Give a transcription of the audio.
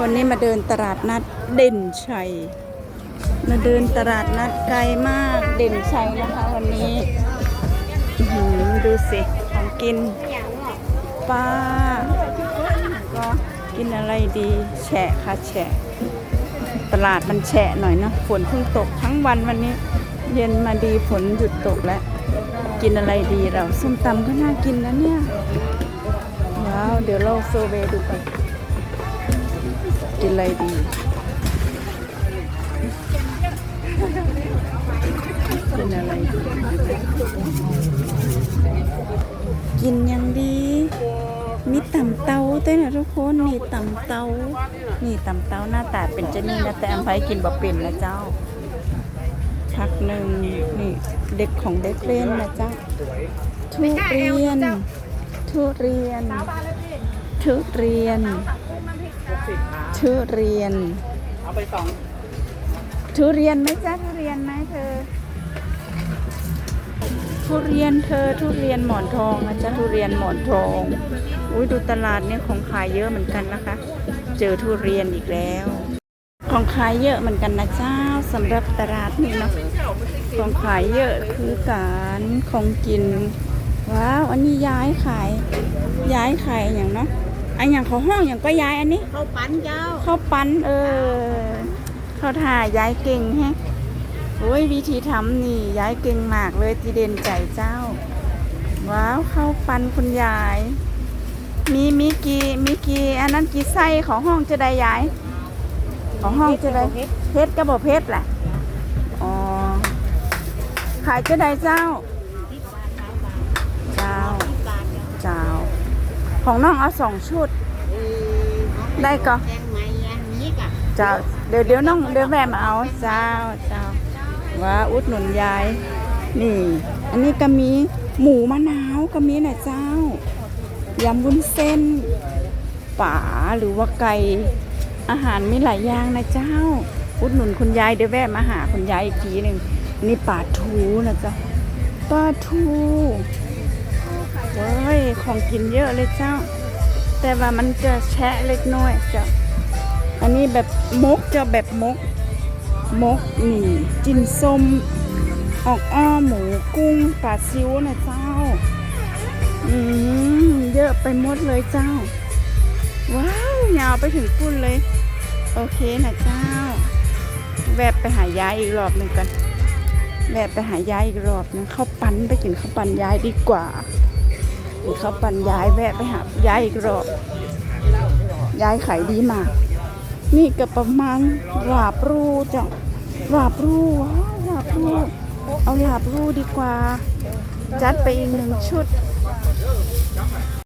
วันนี้มาเดินตลาดนัดเด่นชัย มาเดินตลาดนัดไกลมากเด่นชัยนะคะ วันนี้หือดูสิของกินป้าก็กินอะไรดีแฉะค่ะแฉะตลาดมันแฉะหน่อยเนาะฝนเพิ่งตกทั้งวันวันนี้ เย็นมาดีฝนหยุดตกแล้ว กินอะไรดีเราส้มตำก็น่ากินนะเนี่ยว้าวเดี๋ยวเราเซเวดูกัน กินอะไรดี กินอะไรดี กินยังดี มีตำเตาด้วยนะทุกคนมีตำเตา นี่ตำเตาหน้าตาเป็นจะนี่นะแต่อันไพกินบ่เป็นนะเจ้าพักหนึ่งนี่เด็กของเด็กเล่นนะเจ้าทุเรียน ทุเรียน ทุเรียน ทุเรียน เอาไปสองทุเรียนไหมจ๊ะทุเรียนไหมเธอ ทุเรียนเธอทุเรียนหมอนทองนะจ๊ะทุเรียนหมอนทองอุ้ยดูตลาดเนี่ยของขายเยอะเหมือนกันนะคะ เจอทุเรียนอีกแล้ว ของขายเยอะเหมือนกันนะเจ้าสำหรับตลาดนี่เนาะของขายเยอะคือการของกินว้าวอันนี้ย้ายขายย้ายขายอย่างเนาะ อันอย่างเขาห้องอย่างก็ย้ายอันนี้ข้าวปั้นเจ้าข้าวปั้นเออ เข้าถ่ายย้ายเก่งแฮะโอ้ยวิธีทำนี่ย้ายเก่งมากเลยทีเด่นใจเจ้า ว้าวข้าวปั้นคุณยาย มีมีกี่มีกี่อันนั้นกี่ไส้ของห้องจะได้ย้าย ของห้องจะได้เพชรก็บอกเพชรแหละอ๋อขายจะได้เจ้า เจ้า เจ้า ของน้องเอาสองชุด ได้ก็แกงไม้อันนี้กะเจ้าเดี๋ยวเดี๋ยวน้องเดี๋ยวแม่มาเอาเจ้าเจ้าว่าอุดหนุนยาย นี่ อันนี้ก็มีหมูมะนาวก็มีนะเจ้ายำวุ้นเส้นป่าหรือว่าไก่อาหารมีหลายอย่างนะเจ้า อุดหนุนคุณยายเดี๋ยวแวะมาหาคุณยายอีกทีหนึ่งนี่ป่าทูนะจ๊ะป่าทูเว้ย ของกินเยอะเลยเจ้า แต่ว่ามันจะแชะเล็กน้อยเจ้า อันนี้แบบมกจะแบบมก มกนี่จินส้ม ออกอ้อหมูกุ้งปลาซิวนะเจ้า อืมเยอะไปหมดเลยเจ้า ว้าวยาวไปถึงกุ้นเลย โอเคนะเจ้า แวะไปหายายอีกรอบหนึ่งกันแวะไปหายายอีกรอบหนึงข้าวปั้นไปกินข้าวปั้นยายดีกว่า นี่เขาปั่นยายแวะไปหายายอีกรอบยายขายดีมาก นี่ก็ประมาณหลาบรูจ้ะหลาบรูว้าวหลาบรูเอาหลาบรูดีกว่า จัดไปอีกหนึ่งชุด